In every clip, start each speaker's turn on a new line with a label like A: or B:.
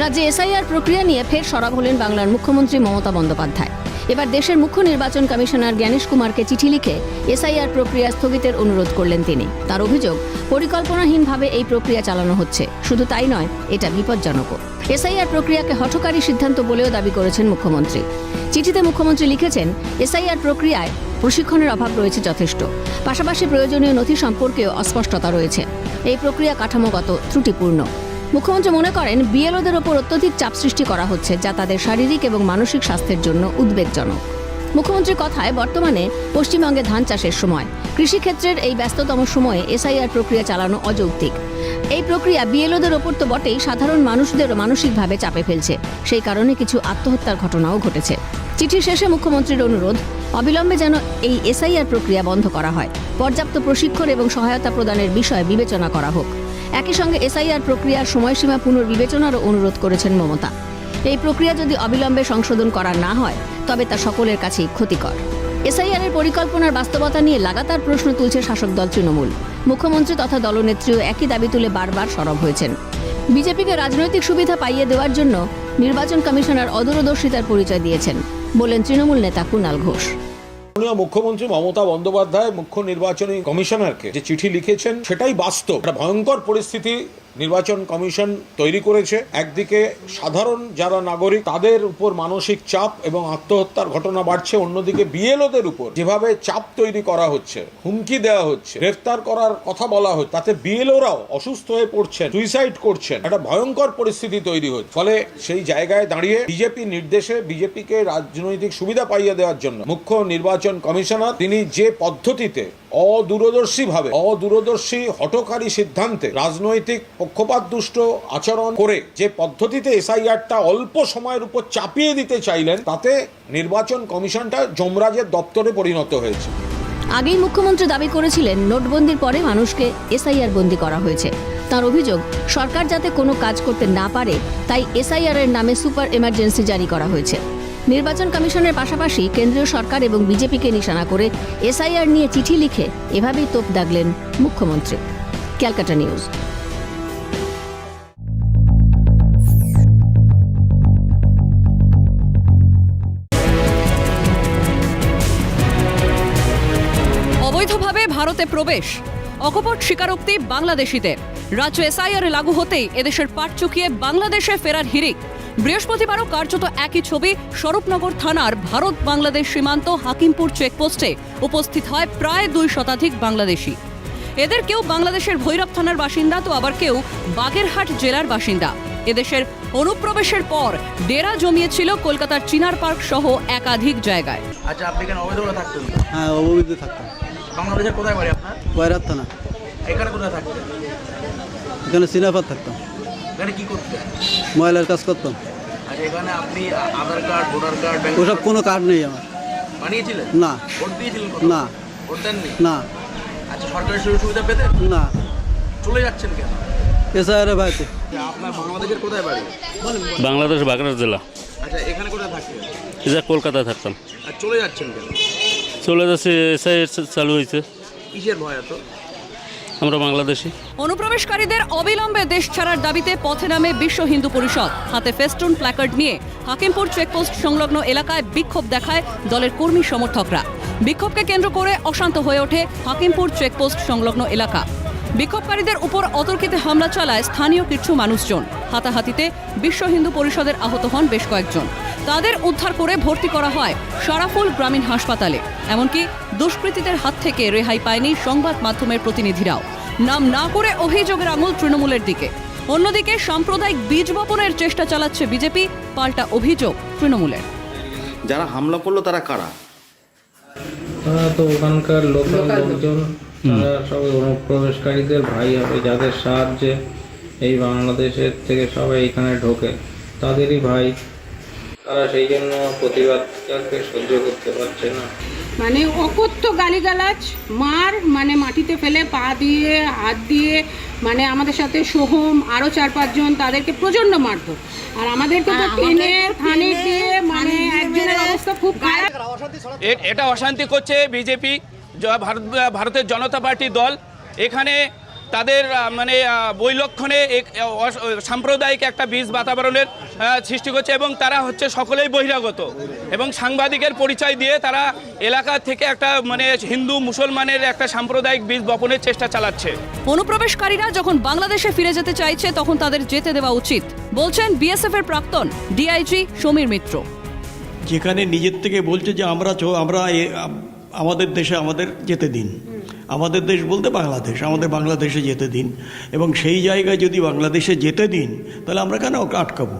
A: রাজ্যে এসআইআর প্রক্রিয়া নিয়ে ফের সরব হলেন বাংলার মুখ্যমন্ত্রী মমতা বন্দ্যোপাধ্যায়। এবার দেশের মুখ্য নির্বাচন কমিশনার জ্ঞানেশ কুমারকে চিঠি লিখে এসআইআর প্রক্রিয়া স্থগিতের অনুরোধ করলেন তিনি। তার অভিযোগ, পরিকল্পনাহীনভাবে এই প্রক্রিয়া চালানো হচ্ছে। শুধু তাই নয়, এটা বিপজ্জনকও। এসআইআর প্রক্রিয়াকে হঠকারী সিদ্ধান্ত বলেও দাবি করেছেন মুখ্যমন্ত্রী। চিঠিতে মুখ্যমন্ত্রী লিখেছেন, এসআইআর প্রক্রিয়ায় প্রশিক্ষণের অভাব রয়েছে যথেষ্ট। পাশাপাশি প্রয়োজনীয় নথি সম্পর্কেও অস্পষ্টতা রয়েছে। এই প্রক্রিয়া কাঠামোগত ত্রুটিপূর্ণ। মুখ্যমন্ত্রী মনে করেন বিএলওদের ওপর অত্যধিক চাপ সৃষ্টি করা হচ্ছে, যা তাদের শারীরিক এবং মানসিক স্বাস্থ্যের জন্য উদ্বেগজনক। মুখ্যমন্ত্রীর কথায় বর্তমানে পশ্চিমবঙ্গে ধান চাষের সময়। কৃষিক্ষেত্রের এই ব্যস্ততম সময়ে এসআইআর প্রক্রিয়া চালানো অযৌক্তিক। এই প্রক্রিয়া বিএলওদের ওপর তো বটেই, সাধারণ মানুষদেরও মানসিকভাবে চাপে ফেলছে। সেই কারণে কিছু আত্মহত্যার ঘটনাও ঘটেছে। চিঠি শেষে মুখ্যমন্ত্রীর অনুরোধ, অবিলম্বে যেন এই এসআইআর প্রক্রিয়া বন্ধ করা হয়। পর্যাপ্ত প্রশিক্ষণ এবং সহায়তা প্রদানের বিষয়ে বিবেচনা করা হোক। একই সঙ্গে এসআইআর প্রক্রিয়ার সময়সীমা পুনর্বিবেচনারও অনুরোধ করেছেন মমতা। এই প্রক্রিয়া যদি অবিলম্বে সংশোধন করা না হয়, তবে তা সকলের কাছেই ক্ষতিকর। এসআইআর এর পরিকল্পনার বাস্তবতা নিয়ে লাগাতার প্রশ্ন তুলছে শাসক দল তৃণমূল। মুখ্যমন্ত্রী তথা দলনেত্রীও একই দাবি তুলে বারবার সরব হয়েছেন। বিজেপিকে রাজনৈতিক সুবিধা পাইয়ে দেওয়ার জন্য নির্বাচন কমিশনার অদূরদর্শিতার পরিচয় দিয়েছেন, বলেন তৃণমূল নেতা কুণাল ঘোষ।
B: মাননীয় মুখ্যমন্ত্রী মমতা বন্দ্যোপাধ্যায় মুখ্য নির্বাচনী কমিশনারকে যে চিঠি লিখেছেন, সেটাই বাস্তব। একটা ভয়ঙ্কর পরিস্থিতি নির্বাচন কমিশন তৈরি করেছে। একদিকে সাধারণ যারা নাগরিক, তাদের উপর মানসিক চাপ এবং আত্মহত্যার ঘটনা বাড়ছে। অন্যদিকে বিএলওদের উপর যেভাবে চাপ তৈরি করা হচ্ছে, হুমকি দেওয়া হচ্ছে, গ্রেফতার করার কথা বলা হচ্ছে, তাতে বিএলওরাও অসুস্থ হয়ে পড়ছেন, সুইসাইড করছেন। একটা ভয়ঙ্কর পরিস্থিতি তৈরি হচ্ছে। ফলে সেই জায়গায় দাঁড়িয়ে বিজেপি নির্দেশে বিজেপিকে রাজনৈতিক সুবিধা পাইয়ে দেওয়ার জন্য মুখ্য নির্বাচন কমিশনার, তিনি যে পদ্ধতিতে অদূরদর্শী ভাবে অদূরদর্শী হঠকারী সিদ্ধান্তে রাজনৈতিক পক্ষপাত দুষ্ট আচরণ করে যে পদ্ধতিতে এসআইআরটা অল্প সময়ের উপর চাপিয়ে দিতে চাইলেন, তাতে নির্বাচন কমিশনটা যমরাজের দপ্তরে পরিণত হয়েছে।
A: আগেই মুখ্যমন্ত্রী দাবি করেছিলেন, নোটবন্দির পরে মানুষকে এসআইআর বন্দি করা হয়েছে। তার অভিযোগ, সরকার যাতে কোনো কাজ করতে না পারে, তাই এসআইআর এর নামে সুপার এমার্জেন্সি জারি করা হয়েছে। নির্বাচন কমিশনের পাশাপাশি কেন্দ্রীয় সরকার এবং বিজেপিকে নিশানা করে এসআইআর নিয়ে চিঠি লিখে এভাবেই তোপ দাগলেন মুখ্যমন্ত্রী। ক্যালকাটা নিউজ।
C: অবৈধভাবে ভারতে প্রবেশ, অকপট স্বীকারোক্তি বাংলাদেশিদের। রাজ্য এসআইআর লাগু হতেই এদেশের পাট চুকিয়ে বাংলাদেশে ফেরার হিরিক বৃহস্পতিবারও কার্যত একই ছবি স্বরূপনগর থানার ভারত বাংলাদেশ সীমান্ত হাকিমপুর চেকপোস্টে উপস্থিত হয় প্রায় দুই শতাধিক বাংলাদেশি। এদের কেউ বাংলাদেশের ভৈরব থানার বাসিন্দা তো আবার কেউ বাগেরহাট জেলার বাসিন্দা। এদেশের অনুপ্রবেশের পর ডেরা জমিয়েছিল কলকাতার চিনার পার্ক সহ একাধিক জায়গায়।
D: আচ্ছা আপনি এখানে অবৈধভাবে থাকতেন?
E: হ্যাঁ অবৈধ থাকতাম।
D: বাংলাদেশের কোথায় বাড়ি আপনার?
E: কয়রাত থানা।
D: এখানে কোথায় থাকতেন?
E: এখানে সিনাফার থাকতাম।
D: এখানে কি
E: ময়লার কাজ করতাম।
D: আচ্ছা এখানে আপনি Aadhaar card voter card bank
E: ওসব কোনো কার্ড নেই আমার।
D: বানিয়েছিলেন?
E: না।
D: ভোট দিয়েছিলেন
E: না।
D: ভোট দেননি?
E: না।
D: আচ্ছা সরকারি সুযোগ সুবিধা পেতেন?
E: না।
D: চলে যাচ্ছেন কেন?
E: এসআইআর ভাইতে
D: আপনার বাংলাদেশের কোথায় বাড়ি?
F: বাংলাদেশ বাগেরহাট জেলা।
D: আচ্ছা এখানে কোথায়
F: এটা কলকাতায় থাকতাম।
D: আর চলে যাচ্ছেন কেন?
F: চলে যাচ্ছে এসআই চালু হয়েছে।
D: কিসের ভয় এত?
F: আমরা বাংলাদেশি।
C: অনুপ্রবেশকারীদের অবিলম্বে দেশ ছাড়ার দাবিতে পথে নামে বিশ্ব হিন্দু পরিষদ। হাতে ফেস্টুন, প্ল্যাকার্ড নিয়ে হাকিমপুর চেকপোস্ট সংলগ্ন এলাকায় বিক্ষোভ দেখায় দলের কর্মী সমর্থকরা। বিক্ষোভকে কেন্দ্র করে অশান্ত হয়ে ওঠে হাকিমপুর চেকপোস্ট সংলগ্ন এলাকা। বিক্ষোভকারীদের উপর অতর্কিতে হামলা চালায় স্থানীয় কিছু মানুষজন। হাতাহাতিতে বিশ্ব হিন্দু পরিষদের আহত হন বেশ কয়েকজন। তাদের উদ্ধার করে ভর্তি করা হয় সারাফুল গ্রামীণ হাসপাতালে। এমনকি দুষ্কৃতীদের হাত থেকে রেহাই পায়নি সংবাদ মাধ্যমের প্রতিনিধিরাও। নাম না করে অভিযোগের আঙুল তৃণমূলের দিকে। অন্যদিকে সাম্প্রদায়িক বীজ বপনের চেষ্টা চালাচ্ছে বিজেপি পাল্টা অভিযোগ তৃণমূলের।
G: যারা হামলা করল তারা কারা?
H: তো ওখানকার লোকাল লোকজন। তারা সবাই অনুপ্রবেশকারীদের ভাই হবে যাদের সাহায্যে এই বাংলাদেশের থেকে সবাই এখানে ঢোকে তাদেরই ভাই। তারা সেই জন্য প্রতিবাদকে সহ্য করতে পারছে না।
I: মানে অকথ্য গালিগালাজ মার মানে মাটিতে ফেলে পা দিয়ে হাত দিয়ে মানে আমাদের সাথে সোহম আরও চার পাঁচজন তাদেরকে প্রচণ্ড মারতো আর আমাদেরকে তো টেনে থানে দিয়ে মানে একজনের অবস্থা খুব খারাপ।
J: এটা অশান্তি করছে বিজেপি। ভারত ভারতের জনতা পার্টি দল। এখানে তাদের মানে বৈলক্ষণে এক- অস- সাম্প্রদায়িক একটা বীজ বাতাবরণের সৃষ্টি করছে এবং তারা হচ্ছে সকলেই বহিরাগত এবং সাংবাদিকের পরিচয় দিয়ে তারা এলাকা থেকে একটা মানে হিন্দু মুসলমানের একটা সাম্প্রদায়িক বীজ বপনের চেষ্টা চালাচ্ছে।
K: অনুপ্রবেশকারীরা যখন বাংলাদেশে ফিরে যেতে চাইছে তখন তাদের যেতে দেওয়া উচিত বলছেন বিএসএফ এর প্রাক্তন ডিআইজি সমীর মিত্র।
L: যেখানে নিজের থেকে বলছে যে আমরা আমরা আমাদের দেশে আমাদের যেতে দিন। আমাদের দেশ বলতে বাংলাদেশ, আমাদের বাংলাদেশে যেতে দিন। এবং সেই জায়গায় যদি বাংলাদেশে যেতে দিন, তাহলে আমরা কেন আটকাবো?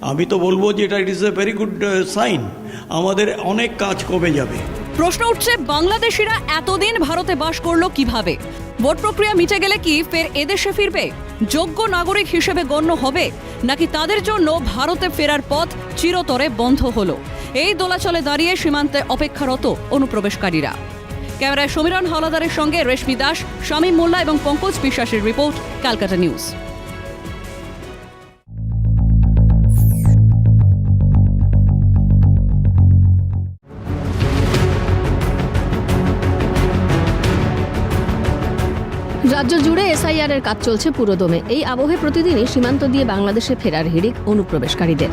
L: আমি তো বলব যে এটা it is a very good sign আমাদের অনেক কাজ কমে যাবে?
K: প্রশ্ন উঠছে, বাংলাদেশিরা এতদিন ভারতে বাস করল কীভাবে? ভোট প্রক্রিয়া মিটে গেলে কি ফের এদেশে ফিরবে? যোগ্য নাগরিক হিসেবে গণ্য হবে? নাকি তাদের জন্য ভারতে ফেরার পথ চিরতরে বন্ধ হলো? এই দোলাচলে দাঁড়িয়ে সীমান্তে অপেক্ষারত অনুপ্রবেশকারীরা। ক্যামেরায় সমীরণ হলাদারের সঙ্গে রেশমি দাস, শামীম মোল্লা এবং পঙ্কজ বিশ্বাসের রিপোর্ট, ক্যালকাটা নিউজ।
A: রাজ্য জুড়ে এসআইআর এর কাজ চলছে পুরোদমে। এই আবহে প্রতিদিনই সীমান্ত দিয়ে বাংলাদেশে ফেরার হিড়িক অনুপ্রবেশকারীদের।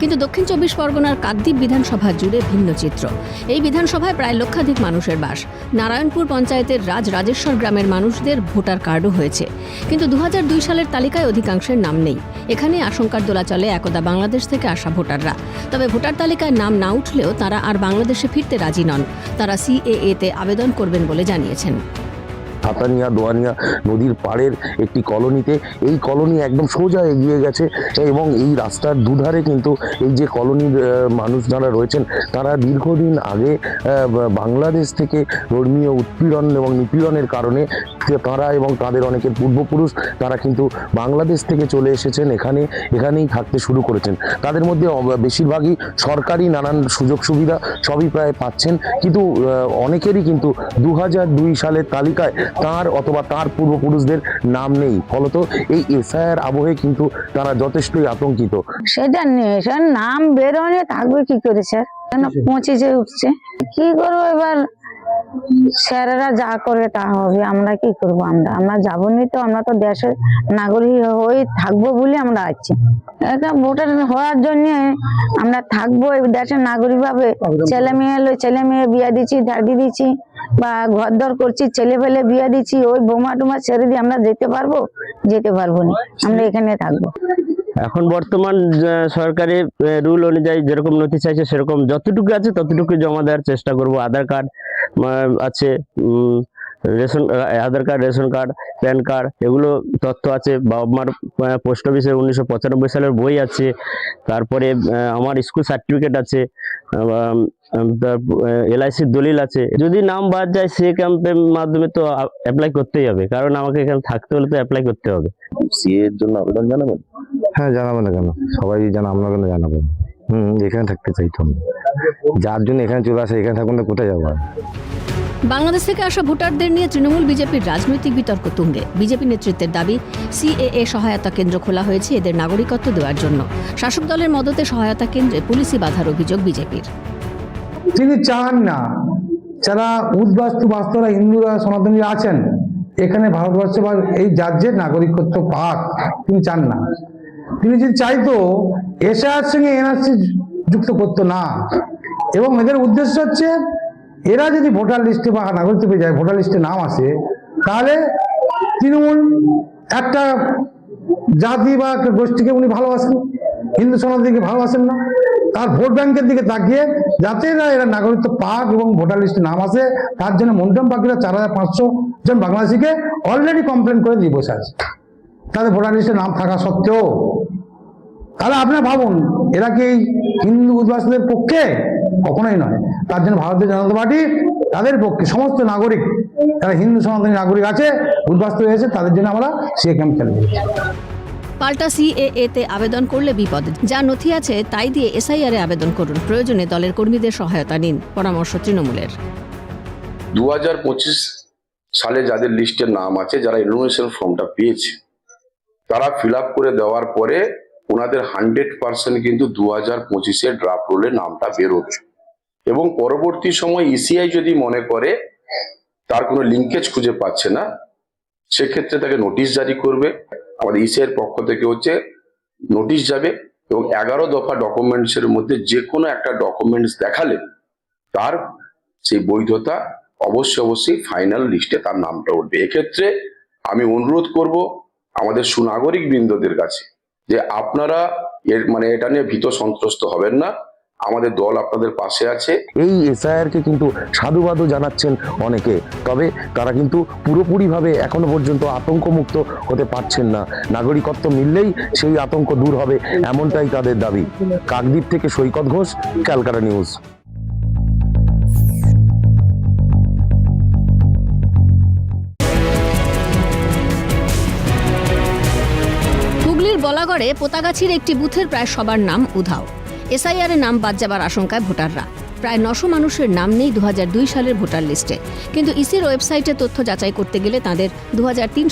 A: কিন্তু দক্ষিণ চব্বিশ পরগনার কাকদ্বীপ বিধানসভা জুড়ে ভিন্ন চিত্র। এই বিধানসভায় প্রায় লক্ষাধিক মানুষের বাস। নারায়ণপুর পঞ্চায়েতের রাজ রাজেশ্বর গ্রামের মানুষদের ভোটার কার্ডও হয়েছে। কিন্তু দু হাজার দুই সালের তালিকায় অধিকাংশের নাম নেই। এখানে আশঙ্কার দোলা চলে একদা বাংলাদেশ থেকে আসা ভোটাররা। তবে ভোটার তালিকায় নাম না উঠলেও তারা আর বাংলাদেশে ফিরতে রাজি নন। তারা সিএএ তে আবেদন করবেন বলে জানিয়েছেন।
M: হাতানিয়া দোয়ানিয়া নদীর পাড়ের একটি কলোনিতে। এই কলোনি একদম সোজা এগিয়ে গেছে এবং এই রাস্তার দুধারে কিন্তু এই যে কলোনির মানুষ যারা রয়েছেন, তারা দীর্ঘদিন আগে বাংলাদেশ থেকে ধর্মীয় উৎপীড়ন এবং নিপীড়নের কারণে তারা এবং তাদের অনেকের পূর্বপুরুষ, তারা কিন্তু বাংলাদেশ থেকে চলে এসেছেন, এখানে, এখানেই থাকতে শুরু করেছেন। তাদের মধ্যে বেশিরভাগই সরকারি নানান সুযোগ সুবিধা সবই প্রায় পাচ্ছেন। কিন্তু অনেকেরই কিন্তু দু সালের তালিকায় তার অথবা তার পূর্বপুরুষদের নাম নেই। ফলত এই এসআইআর আবহে কিন্তু তারা যথেষ্টই আতঙ্কিত।
I: সেটা নেই নাম বেরোনে থাকবে কি করে, স্যার? কেন পৌঁছেছে উঠছে? কি করব এবার? স্যারেরা যা করবে তা হবে আমরা কি করব আমরা? আমরা যাব নি তো আমরা তো দেশের নাগরিক হয়ে থাকব বলে আমরা আছি। ভোটার হওয়ার জন্য আমরা থাকব এই দেশের নাগরিক ভাবে। ছেলে মেয়ে ছেলে মেয়ে বিয়ে দিচ্ছি ধাড়ি দিচ্ছি বা ঘর দর করছি ছেলে ফেলে বিয়ে দিচ্ছি ওই বোমা টোমা ছেড়ে দিয়ে আমরা যেতে পারব? যেতে পারব না আমরা এখানে থাকব।
N: এখন বর্তমান সরকারি রুল অনুযায়ী যেরকম নথি চাইছে সেরকম যতটুকু আছে ততটুকু জমা দেওয়ার চেষ্টা করব। আধার কার্ড আছে ration Aadhaar card ration card PAN card এগুলো তথ্য আছে। বাবা মার পোস্ট অফিসের উনিশশো পঁচানব্বই সালের বই আছে। তারপরে আমার স্কুল সার্টিফিকেট আছে। এলআইসির দলিল আছে। যদি নাম বাদ যায় সে ক্যাম্পের মাধ্যমে তো অ্যাপ্লাই করতেই হবে। কারণ আমাকে এখানে থাকতে হলে তো অ্যাপ্লাই করতে হবে।
M: সিএ এর জন্য আবেদন জানাবেন? হ্যাঁ জানাব না কেন? সবাই জানা আমরা কেন জানাব? হুম এখানে থাকতে আমি যার জন্য এখানে চলে আসে এখানে থাকুন কোথায় যাব?
A: বাংলাদেশ থেকে আসা ভোটারদের নিয়ে তৃণমূল বিজেপির রাজনৈতিক বিতর্ক তুঙ্গে। বিজেপি নেতৃত্বের দাবি সিএএ সহায়তা কেন্দ্র খোলা হয়েছে এদের নাগরিকত্ব দেওয়ার জন্য। শাসক দলের মদতে সহায়তা কেন্দ্রে পুলিশি বাধার অভিযোগ বিজেপির।
O: তিনি চান না। যারা উদ্বাস্তু বাস্তুরা হিন্দুরা সনাতনীরা আছেন এখানে ভারতবর্ষে বা এই রাজ্যের নাগরিকত্ব পাক তিনি চান না। তিনি যদি চাইতো এশিয়ার সঙ্গে এনআরসি যুক্ত করতো না। এবং এদের উদ্দেশ্য হচ্ছে, এরা যদি ভোটার লিস্টে বা নাগরিকত্ব যায়, ভোটার লিস্টে নাম আসে, তাহলে তৃণমূল একটা জাতি বা গোষ্ঠীকে উনি ভালোবাসেন, হিন্দু সমাজকে ভালোবাসেন না। তার ভোট ব্যাংকের দিকে তাকিয়ে যাতে না এরা নাগরিকত্ব পাক এবং ভোটার লিস্টে নাম আসে, তার জন্য মন্ডম পাখিরা চার হাজার পাঁচশো জন বাংলাদেশিকে অলরেডি কমপ্লেন করে দিয়ে বসে আছে। তাদের ভোটার লিস্টে নাম থাকা সত্ত্বেও তাহলে আপনারা ভাবুন এরা কি হিন্দু উদ্বাসীদের পক্ষে? কখনোই নয়। তার জন্য ভারতীয় জনতা পার্টি তাদের পক্ষে সমস্ত নাগরিক যারা হিন্দু সনাতনী নাগরিক আছে উদ্বাস্ত হয়েছে তাদের জন্য আমরা সে ক্যাম্প খেলে
A: পাল্টা সিএএ তে আবেদন করলে বিপদ। যা নথি আছে তাই দিয়ে এসআইআর এ আবেদন করুন। প্রয়োজনে দলের কর্মীদের সহায়তা নিন। পরামর্শ তৃণমূলের।
P: দু পঁচিশ সালে যাদের লিস্টের নাম আছে যারা ইনফরমেশন ফর্মটা পেয়েছে তারা ফিল করে দেওয়ার পরে ওনাদের হান্ড্রেড পার্সেন্ট কিন্তু দু হাজার পঁচিশে ড্রাফট রোলে নামটা বেরোবে। এবং পরবর্তী সময় ইসিআই যদি মনে করে, তার কোনো লিঙ্কেজ খুঁজে পাচ্ছে না, সেক্ষেত্রে তাকে নোটিশ জারি করবে। আমাদের ইসিআই এর পক্ষ থেকে হচ্ছে নোটিশ যাবে এবং এগারো দফা ডকুমেন্টস এর মধ্যে যে কোনো একটা ডকুমেন্টস দেখালে তার সেই বৈধতা অবশ্যই অবশ্যই ফাইনাল লিস্টে তার নামটা উঠবে। এক্ষেত্রে আমি অনুরোধ করব আমাদের সুনাগরিক বৃন্দদের কাছে যে আপনারা এর মানে এটা নিয়ে ভীত সন্ত্রস্ত হবেন না। আমাদের দল আপনাদের পাশে আছে। এই এসআইআর কে কিন্তু সাধুবাদও জানাচ্ছেন অনেকে। তবে তারা কিন্তু পুরোপুরিভাবে এখনও পর্যন্ত আতঙ্কমুক্ত হতে পারছেন না। নাগরিকত্ব মিললেই সেই আতঙ্ক দূর হবে, এমনটাই তাদের দাবি। কাকদ্বীপ থেকে সৈকত ঘোষ, ক্যালকাটা নিউজ।
A: হুগলির পোতাগাছির একটি বুথের প্রায় সবার নাম উধাও। এসআইআর এর নাম বাদ যাবার আশঙ্কায় ভোটাররা। প্রায় নশো মানুষের নাম নেই দু সালের ভোটার লিস্টে। কিন্তু ইসির ওয়েবসাইটে তথ্য যাচাই করতে গেলে তাদের দু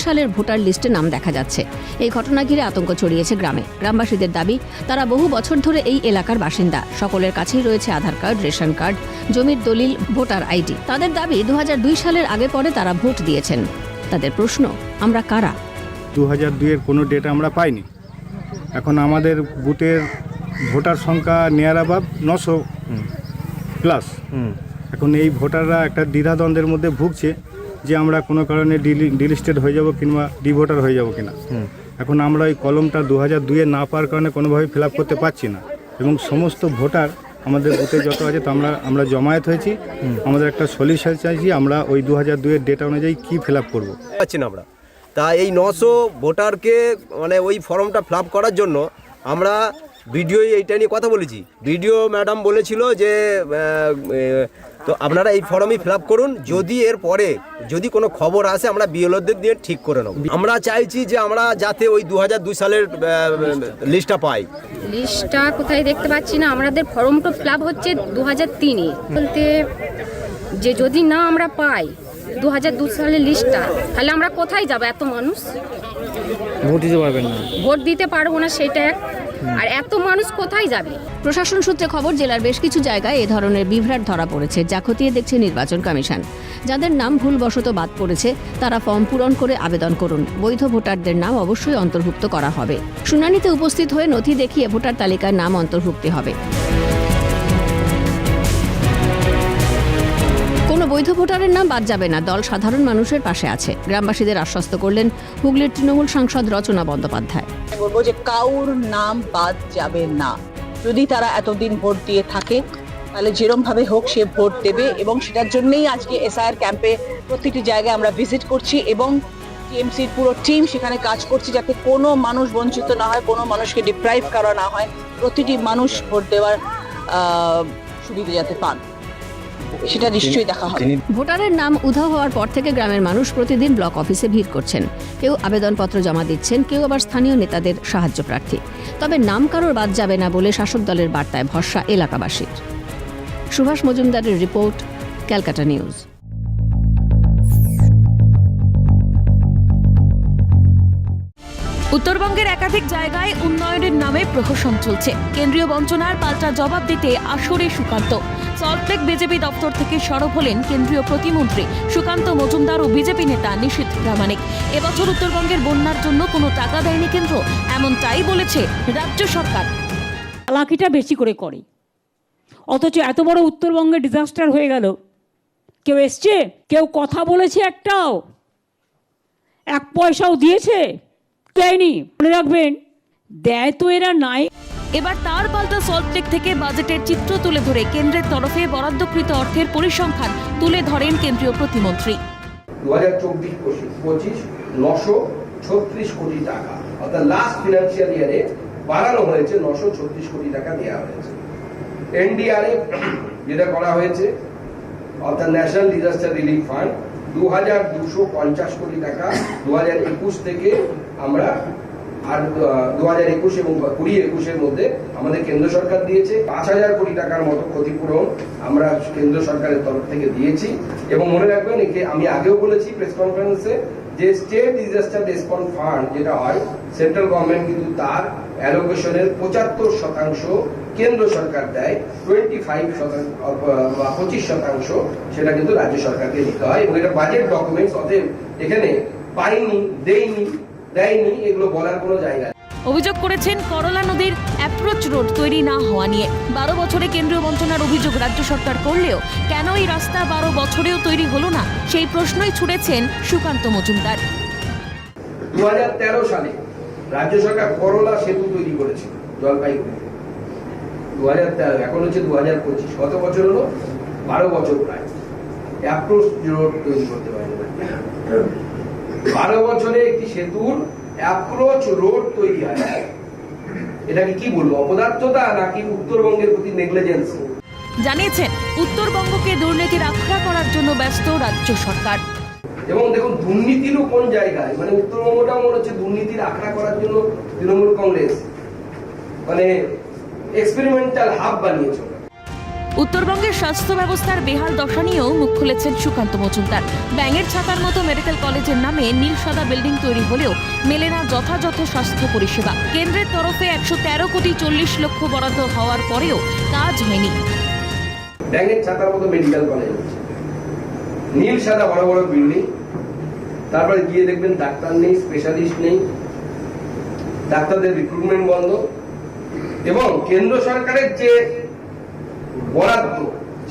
A: সালের ভোটার লিস্টে নাম দেখা যাচ্ছে। এই ঘটনা ঘিরে আতঙ্ক ছড়িয়েছে গ্রামে। গ্রামবাসীদের দাবি, তারা বহু বছর ধরে এই এলাকার বাসিন্দা। সকলের কাছেই রয়েছে আধার কার্ড, রেশন কার্ড, জমির দলিল, ভোটার আইডি। তাদের দাবি দু হাজার দুই সালের আগে পরে তারা ভোট দিয়েছেন। তাদের প্রশ্ন, আমরা কারা?
Q: দু হাজার দুইয়ের কোনো ডেটা আমরা পাইনি। এখন আমাদের বুথের ভোটার সংখ্যা নিয়ার অ্যাবাভ নশো প্লাস এখন এই ভোটাররা একটা দ্বিধাদ্বন্দ্বের মধ্যে ভুগছে যে আমরা কোনো কারণে ডিলিস্টেড হয়ে যাব কিংবা ডিভোটার হয়ে যাব কিনা। এখন আমরা ওই কলমটা দু হাজার দুইয়ে না পাওয়ার কারণে কোনোভাবে ফিল আপ করতে পারছি না। এবং সমস্ত ভোটার আমাদের বুথে যত আছে তা আমরা আমরা জমায়েত হয়েছি। আমাদের একটা সলিউশন চাইছি আমরা ওই দু হাজার দুয়ের ডেটা অনুযায়ী কী ফিল আপ করব।
R: পাচ্ছি না আমরা। তা এই নশো ভোটারকে মানে ওই ফর্মটা ফিল করার জন্য আমরা ভিডিও এইটা নিয়ে কথা বলেছি। ভিডিও ম্যাডাম বলেছিল যে তো আপনারা এই ফর্মই ফিল করুন, যদি এর পরে যদি কোনো খবর আসে, আমরা বিএলওদের দিয়ে ঠিক করে নেব। আমরা চাইছি যে আমরা যাতে ওই দু সালের লিস্টটা পাই।
S: লিস্টটা কোথায় দেখতে পাচ্ছি না, আমাদের ফর্মটা ফিল হচ্ছে দু হাজার তিনে। বলতে যে যদি না আমরা পাই দু হাজার দু সালের লিস্টটা তাহলে আমরা কোথায় যাব? এত মানুষ?
T: ভোট দিতে পারবেন না।
S: ভোট দিতে পারব না সেটা এক। আর এত মানুষ কোথায় যাবে?
A: প্রশাসন সূত্রে খবর জেলার বেশ কিছু জায়গায় এ ধরনের বিভ্রাট ধরা পড়েছে যা খতিয়ে দেখছে নির্বাচন কমিশন। যাদের নাম ভুলবশত বাদ পড়েছে তারা ফর্ম পূরণ করে আবেদন করুন। বৈধ ভোটারদের নাম অবশ্যই অন্তর্ভুক্ত করা হবে। শুনানিতে উপস্থিত হয়ে নথি দেখিয়ে ভোটার তালিকায় নাম অন্তর্ভুক্তি হবে। বৈধ ভোটারের নাম বাদ যাবে না। দল সাধারণ মানুষের পাশে আছে। গ্রামবাসীদের আশ্বস্ত করলেন হুগলির তৃণমূল সাংসদ রচনা বন্দ্যোপাধ্যায়।
K: বলব যে কাউর নাম বাদ যাবে না। যদি তারা এতদিন ভোট দিয়ে থাকে, তাহলে যেরম ভাবে হোক সে ভোট দেবে এবং সেটার জন্যই আজকে এসআইআর ক্যাম্পে প্রতিটি জায়গায় আমরা ভিজিট করছি এবং টিএমসির পুরো টিম সেখানে কাজ করছে যাতে কোনো মানুষ বঞ্চিত না হয়, কোনো মানুষকে ডিপ্রাইভ করা না হয়। প্রতিটি মানুষ ভোট দেওয়ার সুবিধা যাতে পান। সেটা নিশ্চয়ই দেখা হবে।
A: ভোটারের নাম উধাও হওয়ার পর থেকে গ্রামের মানুষ প্রতিদিন ব্লক অফিসে ভিড় করছেন। কেউ আবেদনপত্র জমা দিচ্ছেন কেউ আবার স্থানীয় নেতাদের সাহায্য প্রার্থী। তবে নাম কারোর বাদ যাবে না বলে শাসক দলের বার্তায় ভরসা এলাকাবাসীর। সুভাষ মজুমদারের রিপোর্ট ক্যালকাটা নিউজ।
K: উত্তরবঙ্গের একাধিক জায়গায় উন্নয়নের নামে প্রহসন চলছে। কেন্দ্রীয় বঞ্চনার পাল্টা জবাব দিতে আসরে সুকান্ত। সল্টলেক বিজেপি দপ্তর থেকে সরব হলেন কেন্দ্রীয় প্রতিমন্ত্রী সুকান্ত মজুমদার ও বিজেপি নেতা নিশীথ প্রামাণিক। এবছর উত্তরবঙ্গের বন্যার জন্য কোনো টাকা দেয়নি কেন্দ্র, এমনটাই বলেছে রাজ্য সরকার।
S: চালাকিটা বেশি করে করে। অথচ এত বড় উত্তরবঙ্গে ডিজাস্টার হয়ে গেল। কেউ এসছে? কেউ কথা বলেছে একটাও? এক পয়সাও দিয়েছে? দেয়নি। মনে রাখবেন দেয় তো এরা নাই।
K: এবার তার পাল্টা সল্টলেক থেকে বাজেটের চিত্র তুলে ধরে কেন্দ্রের তরফে বরাদ্দকৃত অর্থের পরিসংখ্যান তুলে ধরেন কেন্দ্রীয় প্রতিমন্ত্রী।
R: দু হাজার চব্বিশ পঁচিশ নশো ছত্রিশ কোটি টাকা। অর্থাৎ লাস্ট ফিনান্সিয়াল ইয়ারে বাড়ানো হয়েছে নশো ছত্রিশ কোটি টাকা দেওয়া হয়েছে। এনডিআরএফ যেটা করা হয়েছে অর্থাৎ ন্যাশনাল ডিজাস্টার রিলিফ ফান্ড দু হাজার দুশো পঞ্চাশ কোটি টাকা দু হাজার একুশ থেকে আমরা
U: আর দু হাজার একুশ এবং কুড়ি একুশের মধ্যে আমাদের কেন্দ্র সরকার দিয়েছে। পাঁচ হাজার কোটি টাকার মতো ক্ষতিপূরণ আমরা কেন্দ্র সরকারের তরফ থেকে দিয়েছি। এবং মনে রাখবেন, একে আমি আগেও বলেছি প্রেস কনফারেন্সে যে স্টেট ডিজাস্টার রেসপন্স ফান্ড যেটা হয় সেন্ট্রাল গভর্নমেন্ট কিন্তু তার অ্যালোকেশনের পঁচাত্তর শতাংশ কেন্দ্র সরকার দেয় টোয়েন্টি ফাইভ শতাংশ পঁচিশ শতাংশ সেটা কিন্তু রাজ্য সরকারকে দিতে হয়। এবং এটা বাজেট ডকুমেন্টস অতএব এখানে পাইনি দেয়নি দেয়নি এগুলো বলার কোনো জায়গা
K: অভিযোগ করেছেন করলা নদীর অ্যাপ্রোচ রোড তৈরি না হওয়া নিয়ে। বারো বছরে কেন্দ্রীয় বঞ্চনার অভিযোগ রাজ্য সরকার করলেও কেন এই রাস্তা বারো বছরেও তৈরি হলো না? সেই প্রশ্নই ছুড়েছেন সুকান্ত মজুমদার।
U: দু সালে রাজ্য সরকার করলা সেতু তৈরি করেছিল জলপাইগুড়ি দু হাজার তেরো এখন হচ্ছে দু হাজার পঁচিশ। কত বছর হলো? বারো বছর প্রায়। অ্যাপ্রোচ রোড তৈরি করতে পারেনি বারো বছরে একটি সেতুর অ্যাপ্রোচ রোড তৈরি হয়। এটাকে কি বলব অপদার্থতা নাকি উত্তরবঙ্গের প্রতি নেগলিজেন্স
K: জানিয়েছেন উত্তরবঙ্গকে দুর্নীতির আখড়া করার জন্য ব্যস্ত রাজ্য সরকার।
U: এবং দেখুন দুর্নীতিরও কোন জায়গায়? মানে উত্তরবঙ্গটা মনে হচ্ছে দুর্নীতির আখড়া করার জন্য তৃণমূল কংগ্রেস। মানে এক্সপেরিমেন্টাল হাব বানিয়েছে।
K: উত্তরবঙ্গের স্বাস্থ্য ব্যবস্থার বেহাল দশা নিয়েও মুখ খুলেছেন সুকান্ত মজুমদার। ব্যাঙের ছাতার মতো মেডিকেল কলেজের নামে নীল সাদা বিল্ডিং তৈরি হলেও মেলে না যথাযথ স্বাস্থ্য পরিষেবা। কেন্দ্রের তরফে একশো তেরো কোটি চল্লিশ লক্ষ বরাদ্দ হওয়ার পরেও কাজ হয়নি।
U: ব্যাঙের ছাতার মতো মেডিকেল কলেজ। নীল সাদা বড় বড় বিল্ডিং। তারপরে গিয়ে দেখবেন ডাক্তার নেই, স্পেশালিস্ট নেই। ডাক্তারদের রিক্রুটমেন্ট বন্ধ। এবং কেন্দ্র সরকারের যে বরাদ্দ,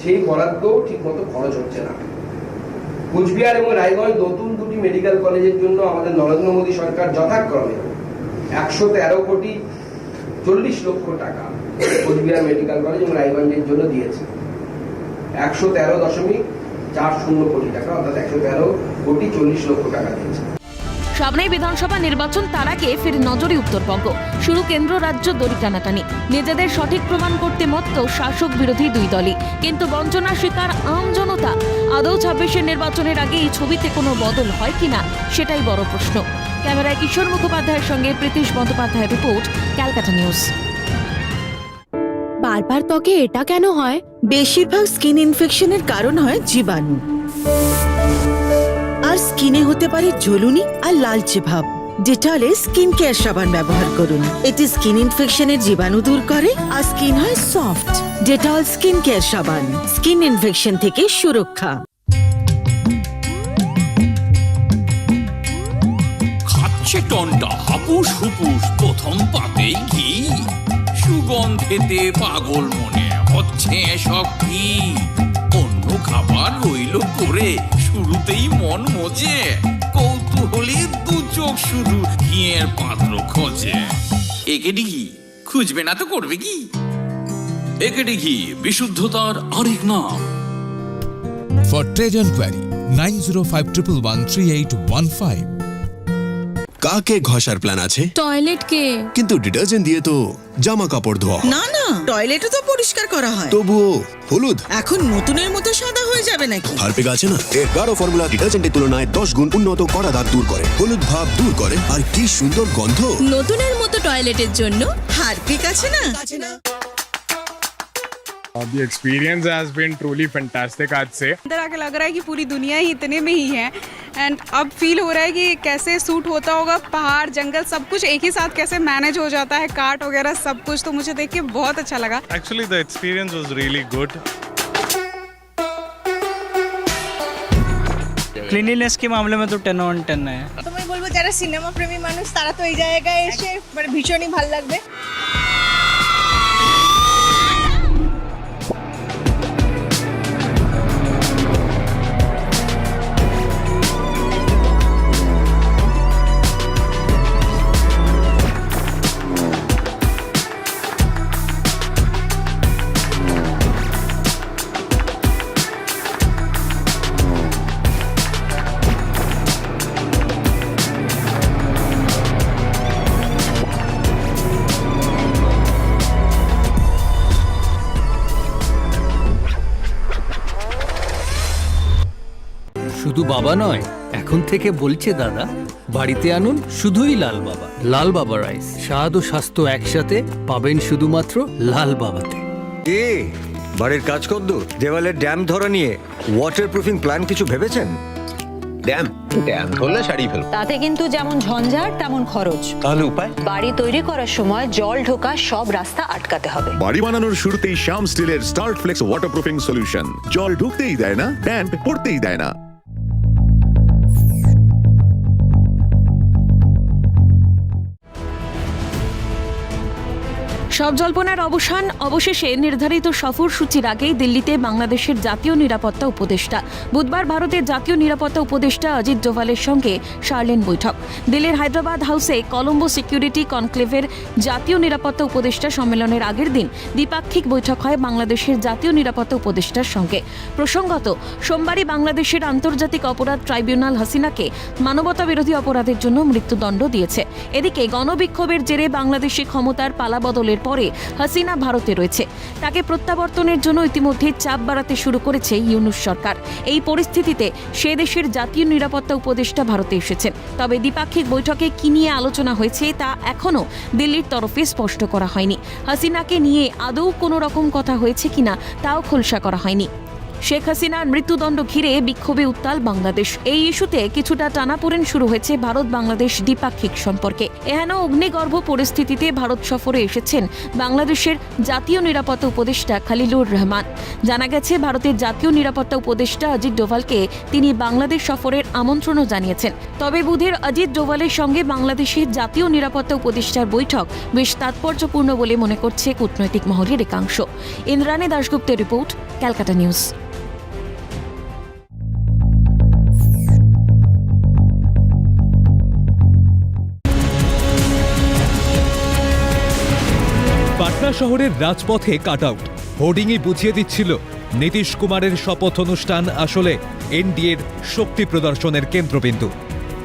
U: সেই বরাদ্দ ঠিক মতো খরচ হচ্ছে না। কুচবিহার এবং রায়গঞ্জ নতুন দুটি মেডিকেল কলেজের জন্য আমাদের নরেন্দ্র মোদী সরকার যথাক্রমে একশো তেরো কোটি চল্লিশ লক্ষ টাকা কোচবিহার মেডিকেল কলেজ এবং রায়গঞ্জের জন্য দিয়েছে। একশো তেরো দশমিক চার শূন্য কোটি টাকা, অর্থাৎ একশো তেরো কোটি চল্লিশ লক্ষ টাকা দিয়েছে।
K: সামনেই বিধানসভা নির্বাচন, তার আগে ফের নজরে উত্তরবঙ্গ। শুরু কেন্দ্র রাজ্য দড়ি টানাটানি নিজেদের সঠিক প্রমাণ করতে মত্ত শাসক বিরোধী দুই দলই। কিন্তু বঞ্চনার শিকার আম জনতা। আদৌ ছাব্বিশের নির্বাচনের আগে এই ছবিতে কোনো বদল হয় কিনা সেটাই বড় প্রশ্ন। ক্যামেরায় কিশোর মুখোপাধ্যায়ের সঙ্গে প্রীতিশ বন্দ্যোপাধ্যায়ের রিপোর্ট, ক্যালকাটা নিউজ।
V: বারবার ত্বকে এটা কেন হয়? বেশিরভাগ স্কিন ইনফেকশনের কারণ হয় জীবাণু। স্কিনে হতে পারে জ্বলুনি আর লালচে ভাব। ডেটলে স্কিন কেয়ার সাবান ব্যবহার করুন। এটি স্কিন ইনফেকশনের জীবাণু দূর করে আর স্কিন হয় সফট ডেটল স্কিন কেয়ার সাবান স্কিন ইনফেকশন থেকে সুরক্ষা।
W: খাচ্ছে টনটা হাপুস হুপুস, প্রথম পাতেই ঘি। সুগন্ধেতে পাগল মনে হচ্ছে সব কি অন্য খাবার রইল করে শুরুতেই মন মজে কৌতূহলী দু চোখ শুধু ঘিয়ের পাত্র খোঁজে। একে ঘি খুঁজবে না তো করবে কি? একে ঘি বিশুদ্ধতার আরেক নাম।
X: For trade one 905113815.
Y: কাকে ঘষার প্ল্যান আছে?
V: টয়লেট কে
Y: কিন্তু ডিটারজেন্ট দিয়ে তো জামা কাপড় ধোয়া হয়।
V: না না টয়লেটও তো পরিষ্কার করা হয়।
Y: তবুও হলুদ?
V: এখন নতুনের মতো সাদা হয়ে যাবে নাকি?
Y: হারপিক আছে না? এর গাঢ় ফর্মুলা ডিটারজেন্টের তুলনায় দশ গুণ উন্নত কড়া দাগ দূর করে। হলুদ ভাব দূর করে। আর কি সুন্দর গন্ধ!
V: নতুনের মতো টয়লেটের জন্য হারপিক আছে না?
H: The experience has been truly fantastic आज से
I: अंदर आके लग रहा है कि पूरी दुनिया ही इतने में ही है एंड अब फील हो रहा है कि कैसे सूट होता होगा पहाड़ जंगल सब कुछ एक ही साथ कैसे मैनेज हो जाता है काट वगैरह सब कुछ तो मुझे देख के बहुत अच्छा लगा
H: Actually the experience was really good
N: cleanliness के मामले में तो टेन ऑन टेन है
I: তো আমি বলবো যারা সিনেমা প্রেমী মানুষ তারা তো এই জায়গায় এসে মানে ভীষণই ভালো লাগবে
N: বাবা নয় এখন থেকে বলছে দাদা
Z: বাড়িতে আনুন শুধুই লাল বাবা। লাল বাবা রাইস স্বাদ ও স্বাস্থ্য একসাথে পাবেন শুধুমাত্র লাল বাবাতে।
U: কে বাড়ির কাজ কদ্দু দেওয়ালের ড্যাম ধরা নিয়ে ওয়াটার প্রুফিং প্ল্যান কিছু ভেবেছেন?
Y: ড্যাম ড্যাম ধরলে সারিয়ে ফেলব।
I: তাতে কিন্তু যেমন ঝঞ্ঝাট তেমন খরচ।
Y: তাহলে উপায়?
I: বাড়ি তৈরি করার সময় জল ঢোকা সব রাস্তা আটকাতে হবে।
W: বাড়ি বানানোর শুরুতেই শ্যাম স্টিলের স্টার্ট ফ্লেক্স ওয়াটারপ্রুফিং সলিউশন জল ঢুকতেই দেয় না ড্যাম্প পড়তেই দেয় না।
K: সব জল্পনার অবসান অবশেষে নির্ধারিত সফর সূচির আগেই দিল্লিতে বাংলাদেশের জাতীয় নিরাপত্তা উপদেষ্টা। বুধবার ভারতের জাতীয় নিরাপত্তা উপদেষ্টা অজিত ডোভালের সঙ্গে সারলেন বৈঠক। দিল্লির হায়দ্রাবাদ হাউসে কলম্বো সিকিউরিটি কনক্লেভের জাতীয় নিরাপত্তা উপদেষ্টা সম্মেলনের আগের দিন দ্বিপাক্ষিক বৈঠক হয় বাংলাদেশের জাতীয় নিরাপত্তা উপদেষ্টার সঙ্গে। প্রসঙ্গত, সোমবারই বাংলাদেশের আন্তর্জাতিক অপরাধ ট্রাইব্যুনাল হাসিনাকে মানবতা বিরোধী অপরাধের জন্য মৃত্যুদণ্ড দিয়েছে। এদিকে গণবিক্ষোভের জেরে বাংলাদেশে ক্ষমতার পালাবদলের পরে হাসিনা ভারতে রয়েছে। তাকে প্রত্যাবর্তনের জন্য ইতিমধ্যে চাপ বাড়াতে শুরু করেছে ইউনুস সরকার। এই পরিস্থিতিতে সে দেশের জাতীয় নিরাপত্তা উপদেষ্টা ভারতে এসেছেন। তবে দ্বিপাক্ষিক বৈঠকে কি নিয়ে আলোচনা হয়েছে তা এখনও দিল্লির তরফে স্পষ্ট করা হয়নি। হাসিনাকে নিয়ে আদৌ কোনো রকম কথা হয়েছে কিনা তাও খোলসা করা হয়নি। শেখ হাসিনার মৃত্যুদণ্ড ঘিরে বিক্ষোভে উত্তাল বাংলাদেশ। এই ইস্যুতে কিছুটা টানাপোড়েন শুরু হয়েছে ভারত বাংলাদেশ দ্বিপাক্ষিক সম্পর্কে। এহেন অগ্নিগর্ভ পরিস্থিতিতে ভারত সফরে এসেছেন বাংলাদেশের জাতীয় নিরাপত্তা উপদেষ্টা খালিলুর রহমান। জানা গেছে, ভারতের জাতীয় নিরাপত্তা উপদেষ্টা অজিত ডোভালকে তিনি বাংলাদেশ সফরের আমন্ত্রণও জানিয়েছেন। তবে বুধের অজিত ডোভালের সঙ্গে বাংলাদেশের জাতীয় নিরাপত্তা উপদেষ্টার বৈঠক বেশ তাৎপর্যপূর্ণ বলে মনে করছে কূটনৈতিক মহলের একাংশ। ইন্দ্রাণী দাশগুপ্তের রিপোর্ট, ক্যালকাটা নিউজ।
X: পাটনা শহরের রাজপথে কাট আউট। হোর্ডিংয়ে বুঝিয়ে দিচ্ছিল, নীতিশ কুমারের শপথ অনুষ্ঠান আসলে এনডিএর শক্তি প্রদর্শনের কেন্দ্রবিন্দু।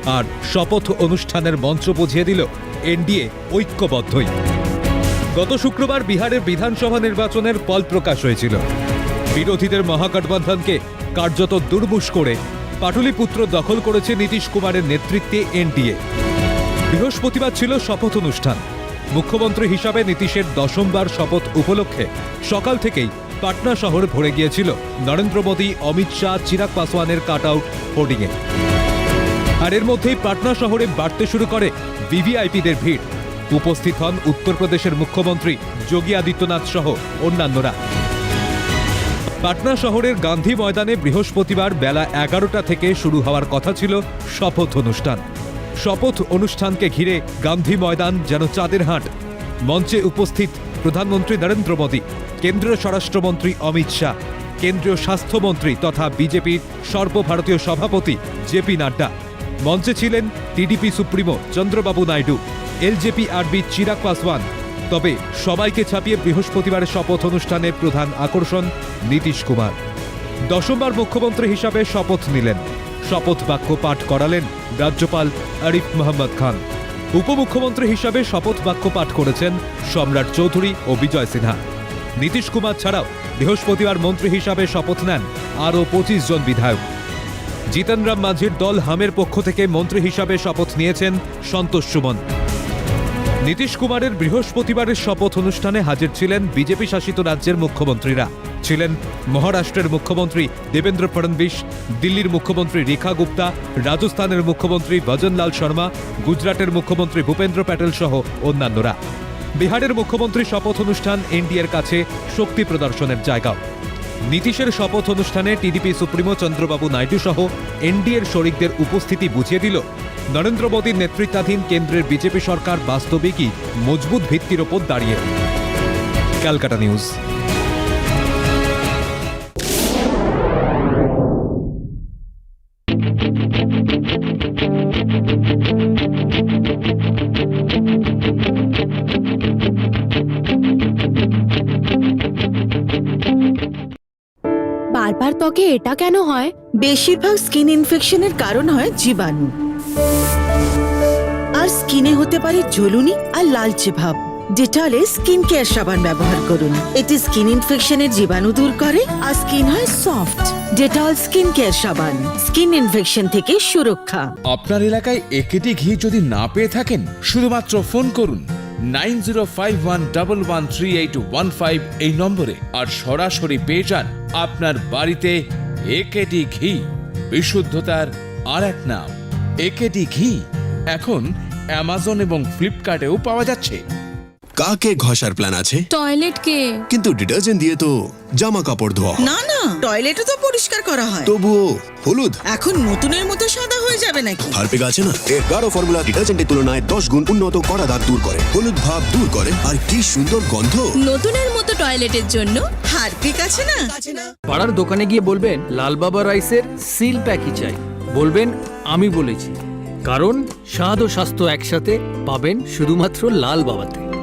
X: আর শপথ অনুষ্ঠানের মঞ্চ বুঝিয়ে দিল, এনডিএ ঐক্যবদ্ধই। গত শুক্রবার বিহারের বিধানসভা নির্বাচনের ফল প্রকাশ হয়েছিল। বিরোধীদের মহাগঠবন্ধনকে কার্যত দুর্মুষ করে পাটলিপুত্র দখল করেছে নীতিশ কুমারের নেতৃত্বে এনডিএ। বৃহস্পতিবার ছিল শপথ অনুষ্ঠান। মুখ্যমন্ত্রী হিসাবে নীতিশের দশমবার শপথ উপলক্ষে সকাল থেকেই পাটনা শহর ভরে গিয়েছিল নরেন্দ্র মোদী, অমিত শাহ, চিরাগ পাসওয়ানের কাট আউট হোর্ডিংয়ে। আর এর মধ্যেই পাটনা শহরে বাড়তে শুরু করে ভিভিআইপিদের ভিড়। উপস্থিত হন উত্তরপ্রদেশের মুখ্যমন্ত্রী যোগী আদিত্যনাথ সহ অন্যান্যরা। পাটনা শহরের গান্ধী ময়দানে বৃহস্পতিবার বেলা এগারোটা থেকে শুরু হওয়ার কথা ছিল শপথ অনুষ্ঠান। শপথ অনুষ্ঠানকে ঘিরে গান্ধী ময়দান যেন চাঁদের হাট। মঞ্চে উপস্থিত প্রধানমন্ত্রী নরেন্দ্র মোদী, কেন্দ্রীয় স্বরাষ্ট্রমন্ত্রী অমিত শাহ, কেন্দ্রীয় স্বাস্থ্যমন্ত্রী তথা বিজেপির সর্বভারতীয় সভাপতি জেপি নাড্ডা। মঞ্চে ছিলেন TDP supremo Chandrababu Naidu, LJP RB Chirag Paswan. তবে সবাইকে ছাপিয়ে বৃহস্পতিবারের শপথ অনুষ্ঠানে প্রধান আকর্ষণ নীতিশ কুমার। দশমবার মুখ্যমন্ত্রী হিসাবে শপথ নিলেন। শপথ বাক্য পাঠ করালেন রাজ্যপাল আরিফ মোহাম্মদ খান। উপমুখ্যমন্ত্রী হিসাবে শপথ বাক্য পাঠ করেছেন সম্রাট চৌধুরী ও বিজয় সিনহা। নীতিশ কুমার ছাড়াও বৃহস্পতিবার মন্ত্রী হিসাবে শপথ নেন আরও পঁচিশ জন বিধায়ক। জিতন রাম মাঝির দল হামের পক্ষ থেকে মন্ত্রী হিসাবে শপথ নিয়েছেন সন্তোষ সুমন। নীতিশ কুমারের বৃহস্পতিবারের শপথ অনুষ্ঠানে হাজির ছিলেন বিজেপি শাসিত রাজ্যের মুখ্যমন্ত্রীরা। ছিলেন মহারাষ্ট্রের মুখ্যমন্ত্রী দেবেন্দ্র ফডনবিশ, দিল্লির মুখ্যমন্ত্রী রেখা গুপ্তা, রাজস্থানের মুখ্যমন্ত্রী ভজনলাল শর্মা, গুজরাটের মুখ্যমন্ত্রী ভূপেন্দ্র প্যাটেল সহ অন্যান্যরা। বিহারের মুখ্যমন্ত্রী শপথ অনুষ্ঠান এনডিএর কাছে শক্তি প্রদর্শনের জায়গাও। নীতিশের শপথ অনুষ্ঠানে টিডিপি সুপ্রিমো চন্দ্রবাবু নাইডু সহ এনডিএর শরিকদের উপস্থিতি বুঝিয়ে দিল। নরেন্দ্র মোদীর নেতৃত্বাধীন কেন্দ্রের বিজেপি সরকার বাস্তবিকই মজবুত ভিত্তির ওপর দাঁড়িয়ে। ক্যালকাটা নিউজ।
V: এটা কেন হয়? বেশিরভাগ স্কিন ইনফেকশনের কারণ হয় জীবাণু। আর স্কিনে হতে পারে জ্বলুনি আর লালচে ভাব। ডেটলে স্কিন কেয়ার সাবান ব্যবহার করুন। এটি স্কিন ইনফেকশনের জীবাণু দূর করে আর স্কিন হয় সফট। ডেটল স্কিন কেয়ার সাবান স্কিন ইনফেকশন থেকে সুরক্ষা।
W: আপনার এলাকায় একেটি ঘি যদি না পেয়ে থাকেন শুধুমাত্র ফোন করুন nine zero five one double one three eight one five এই নম্বরে আর সরাসরি পেয়ে যান আপনার বাড়িতে একেটি ঘি বিশুদ্ধতার আর এক নাম। একেডি ঘি এখন অ্যামাজন এবং ফ্লিপকার্টেও পাওয়া যাচ্ছে।
Y: কাকে ঘষার প্ল্যান আছে?
V: টয়লেট কে।
Y: কিন্তু ডিটারজেন্ট দিয়ে তো জামা কাপড় ধোয়া হয়।
V: না না টয়লেটও তো পরিষ্কার করা হয়।
Y: তবুও হলুদ?
V: এখন নতুনের মতো সাদা হয়ে যাবে নাকি?
Y: হারপিক আছে না? এর গাঢ় ফর্মুলা ডিটারজেন্টের তুলনায় দশ গুণ উন্নত কড়া দাগ দূর করে। হলুদ ভাব দূর করে। আর কি সুন্দর গন্ধ!
V: নতুনের মতো টয়লেটের জন্য হারপিক আছে না?
Z: পাড়ার দোকানে গিয়ে বলবেন লাল বাবা রাইসের সিল প্যাকই চাই। বলবেন আমি বলেছি। কারণ স্বাদ ও স্বাস্থ্য একসাথে পাবেন শুধুমাত্র লাল বাবাতে